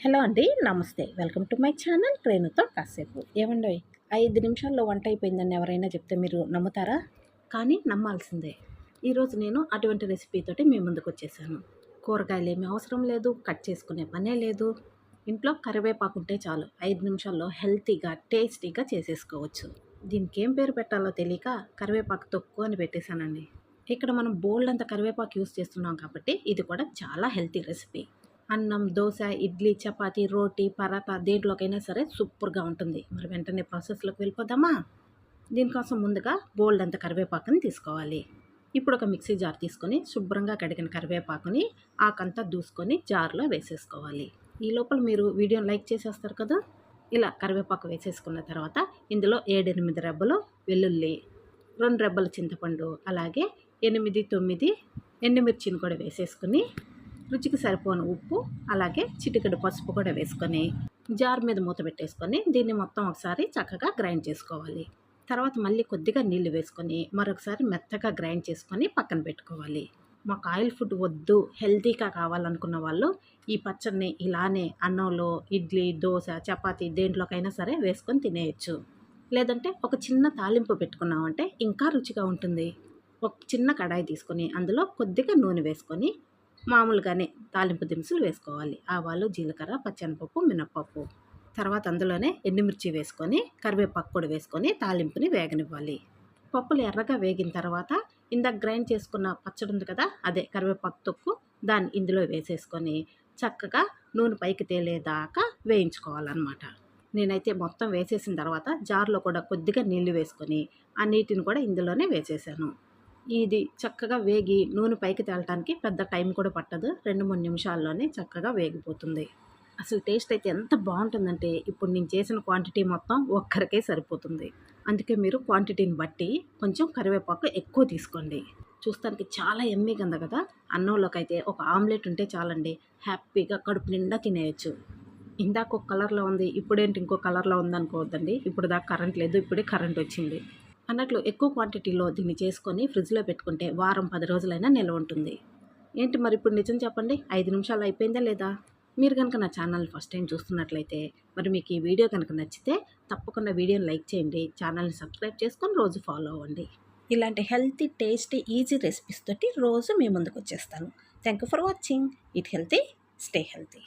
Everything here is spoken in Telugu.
హలో అండి నమస్తే. వెల్కమ్ టు మై ఛానల్ ట్రైన్తో కాసేపు. ఏమండి ఐదు నిమిషాల్లో వంట అయిపోయిందని ఎవరైనా చెప్తే మీరు నమ్ముతారా? కానీ నమ్మాల్సిందే. ఈరోజు నేను అటువంటి రెసిపీతోటి మీ ముందుకు వచ్చేసాను. కూరగాయలు ఏమీ అవసరం లేదు కట్ చేసుకునే పనే లేదు. ఇంట్లో కరివేపాకు ఉంటే చాలు ఐదు నిమిషాల్లో హెల్తీగా టేస్టీగా చేసేసుకోవచ్చు. దీనికి ఏం పేరు పెట్టాలో తెలియక కరివేపాకు తొక్కు అని పెట్టేశానండి. ఇక్కడ మనం బోల్డ్ అంత కరివేపాకు యూస్ చేస్తున్నాం కాబట్టి ఇది కూడా చాలా హెల్తీ రెసిపీ. అన్నం దోశ ఇడ్లీ చపాతి రోటీ పరాటా దేంట్లోకైనా సరే సూపర్గా ఉంటుంది. మరి వెంటనే ప్రాసెస్లోకి వెళ్ళిపోదామా? దీనికోసం ముందుగా బోల్డ్ అంత కరివేపాకుని తీసుకోవాలి. ఇప్పుడు ఒక మిక్సీ జార్ తీసుకొని శుభ్రంగా కడిగిన కరివేపాకుని ఆకంతా దూసుకొని జార్లో వేసేసుకోవాలి. ఈ లోపల మీరు వీడియోని లైక్ చేసేస్తారు కదా? ఇలా కరివేపాకు వేసేసుకున్న తర్వాత ఇందులో ఏడెనిమిది రెబ్బలు వెల్లుల్లి రెండు రెబ్బల చింతపండు అలాగే ఎనిమిది తొమ్మిది ఎండుమిర్చిని కూడా వేసేసుకుని రుచికి సరిపోని ఉప్పు అలాగే చిటికెడు పసుపు కూడా వేసుకొని జార్ మీద మూత పెట్టేసుకొని దీన్ని మొత్తం ఒకసారి చక్కగా గ్రైండ్ చేసుకోవాలి. తర్వాత మళ్ళీ కొద్దిగా నీళ్ళు వేసుకొని మరొకసారి మెత్తగా గ్రైండ్ చేసుకొని పక్కన పెట్టుకోవాలి. మాకు ఆయిల్ ఫుడ్ వద్దు హెల్తీగా కావాలనుకున్న వాళ్ళు ఈ పచ్చడిని ఇలానే అన్నంలో ఇడ్లీ దోశ చపాతీ దేంట్లోకైనా సరే వేసుకొని తినేయచ్చు. లేదంటే ఒక చిన్న తాలింపు పెట్టుకున్నామంటే ఇంకా రుచిగా ఉంటుంది. ఒక చిన్న కడాయి తీసుకొని అందులో కొద్దిగా నూనె వేసుకొని మామూలుగానే తాలింపు దినుసులు వేసుకోవాలి. ఆవాలు జీలకర్ర పచ్చనిపప్పు మినప్పప్పు. తర్వాత అందులోనే ఎండుమిర్చి వేసుకొని కరివేపాకు కూడా వేసుకొని తాలింపుని వేగనివ్వాలి. పప్పులు ఎర్రగా వేగిన తర్వాత ఇందాక గ్రైండ్ చేసుకున్న పచ్చడి ఉంది కదా అదే కరివేపాకు తొక్కు దాన్ని ఇందులో వేసేసుకొని చక్కగా నూనె పైకి తేలేదాకా వేయించుకోవాలన్నమాట. నేనైతే మొత్తం వేసేసిన తర్వాత జార్లో కూడా కొద్దిగా నీళ్ళు వేసుకొని ఆ నీటిని కూడా ఇందులోనే వేసేసాను. ఇది చక్కగా వేగి నూనె పైకి తేలటానికి పెద్ద టైం కూడా పట్టదు. రెండు మూడు నిమిషాల్లోనే చక్కగా వేగిపోతుంది. అసలు టేస్ట్ అయితే ఎంత బాగుంటుందంటే ఇప్పుడు నేను చేసిన క్వాంటిటీ మొత్తం ఒక్కరికే సరిపోతుంది. అందుకే మీరు క్వాంటిటీని బట్టి కొంచెం కరివేపాకు ఎక్కువ తీసుకోండి. చూస్తానికి చాలా ఎమ్మీగా ఉంది కదా? అన్నంలోకి అయితే ఒక ఆమ్లెట్ ఉంటే చాలండి హ్యాపీగా కడుపు నిండా తినేయచ్చు. ఇందాక ఒక కలర్లో ఉంది ఇప్పుడేంటి ఇంకో కలర్లో ఉందనుకోవద్దండి. ఇప్పుడు దాకా కరెంట్ లేదు ఇప్పుడే కరెంట్ వచ్చింది. అన్నట్లు ఎక్కువ క్వాంటిటీలో దీన్ని చేసుకొని ఫ్రిడ్జ్లో పెట్టుకుంటే వారం పది రోజులైనా నిల్వ ఉంటుంది. ఏంటి మరి ఇప్పుడు నిజం చెప్పండి? ఐదు నిమిషాలు అయిపోయిందా లేదా? మీరు కనుక నా ఛానల్ ఫస్ట్ టైం చూస్తున్నట్లయితే మరి మీకు ఈ వీడియో కనుక నచ్చితే తప్పకుండా వీడియోని లైక్ చేయండి ఛానల్ని సబ్స్క్రైబ్ చేసుకొని రోజు ఫాలో అవ్వండి. ఇలాంటి హెల్తీ టేస్టీ ఈజీ రెసిపీస్ తోటి రోజు మీ ముందుకు వచ్చేస్తాను. Thank you for watching eat healthy stay healthy